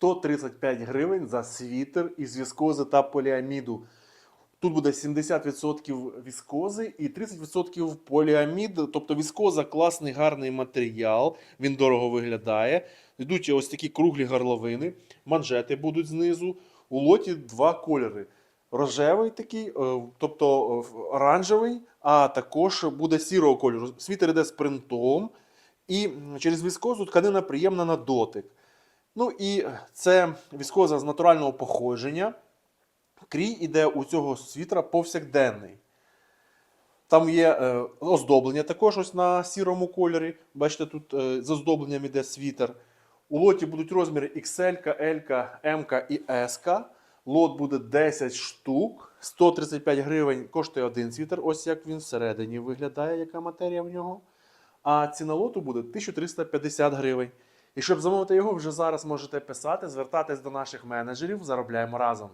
135 гривень за світер із віскози та поліаміду. Тут буде 70% віскози і 30% поліамід. Тобто віскоза класний гарний матеріал, він дорого виглядає. Йдуть ось такі круглі горловини, манжети будуть знизу. У лоті два кольори. Рожевий такий, е, тобто е, оранжевий, а також буде сірого кольору. Світер йде з принтом, і через віскозу тканина приємна на дотик. Ну і це віскоза з натурального походження. Крій іде у цього світра повсякденний. Там є е, оздоблення також ось на сірому кольорі. Бачите, тут е, з оздобленням іде світер. У лоті будуть розміри XL, L, M і S. Лот буде 10 штук, 135 гривень коштує один світер. Ось як він всередині виглядає, яка матерія в нього. А ціна лоту буде 1350 гривень. І щоб замовити його, вже зараз можете писати, звертатись до наших менеджерів. Заробляємо разом.